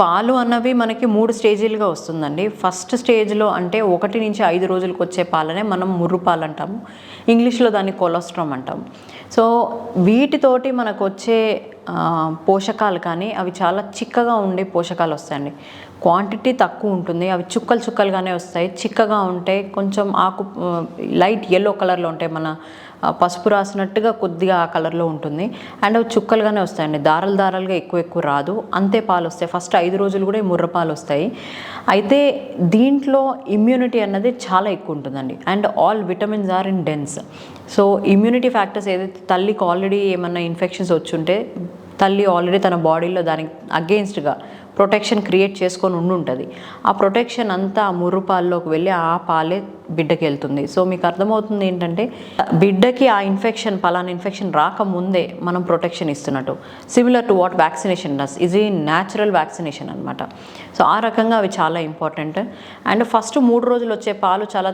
పాలు అన్నవి మనకి మూడు స్టేజీలుగా వస్తుందండి. ఫస్ట్ స్టేజ్లో అంటే ఒకటి నుంచి ఐదు రోజులకు వచ్చే పాలనే మనం ముర్రు పాలు అంటాము. ఇంగ్లీష్లో దాన్ని కొలెస్ట్రామ్ అంటాం సో వీటితోటి మనకు వచ్చే పోషకాలు కానీ అవి చాలా చిక్కగా ఉండే పోషకాలు వస్తాయండి. క్వాంటిటీ తక్కువ ఉంటుంది. అవి చుక్కలు చుక్కలుగానే వస్తాయి. చిక్కగా ఉంటాయి కొంచెం ఆకు లైట్ ఎల్లో కలర్లో ఉంటాయి మన పసుపు రాసినట్టుగా కొద్దిగా ఆ కలర్లో ఉంటుంది. అండ్ అవి చుక్కలుగానే వస్తాయండి. దారాలు దారాలుగా ఎక్కువ ఎక్కువ రాదు. అంతే పాలు వస్తాయి. ఫస్ట్ ఐదు రోజులు కూడా ముర్ర పాలు వస్తాయి. అయితే దీంట్లో ఇమ్యూనిటీ అన్నది చాలా ఎక్కువ ఉంటుందండి. And all vitamins are in dense so immunity factors ఏదైతే తల్లికి ఆల్రెడీ ఏమన్నా ఇన్ఫెక్షన్స్ వచ్చుంటే తల్లి ఆల్రెడీ తన బాడీలో దానికి అగెయిన్స్ట్గా ప్రొటెక్షన్ క్రియేట్ చేసుకొని ఉండి ఉంటుంది ఆ ప్రొటెక్షన్ అంతా ఆ ముర్రు పాల్లోకి వెళ్ళి ఆ పాలే బిడ్డకి వెళ్తుంది. సో మీకు అర్థమవుతుంది ఏంటంటే బిడ్డకి ఆ ఇన్ఫెక్షన్ పలానా ఇన్ఫెక్షన్ రాకముందే మనం ప్రొటెక్షన్ ఇస్తున్నట్టు. Similar to what vaccination does ఇది న్యాచురల్ వ్యాక్సినేషన్ అనమాట సో ఆ రకంగా అవి చాలా ఇంపార్టెంట్ అండ్ ఫస్ట్ మూడు రోజులు వచ్చే పాలు చాలా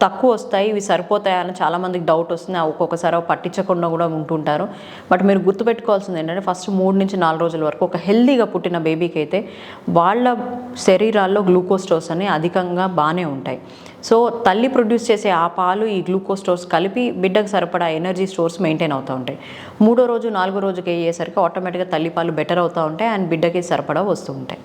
తక్కువ వస్తాయి ఇవి సరిపోతాయని చాలామందికి డౌట్ వస్తుంది. ఒక్కొక్కసారి పట్టించకుండా కూడా ఉంటుంటారు. బట్ మీరు గుర్తుపెట్టుకోవాల్సింది ఏంటంటే ఫస్ట్ మూడు నుంచి నాలుగు రోజుల వరకు ఒక హెల్దీగా పుట్టిన బేబీకి అయితే వాళ్ళ శరీరాల్లో గ్లూకోజ్ స్టోర్స్ అధికంగా బాగానే ఉంటాయి. సో తల్లి ప్రొడ్యూస్ చేసే ఆ పాలు ఈ గ్లూకోజ్ స్టోర్స్ కలిపి బిడ్డకు సరిపడా ఎనర్జీ స్టోర్స్ మెయింటైన్ అవుతూ ఉంటాయి. మూడో రోజు నాలుగో రోజుకి అయ్యేసరికి ఆటోమేటిక్గా తల్లి పాలు బెటర్ అవుతూ ఉంటాయి. అండ్ బిడ్డకి సరిపడా వస్తూ ఉంటాయి.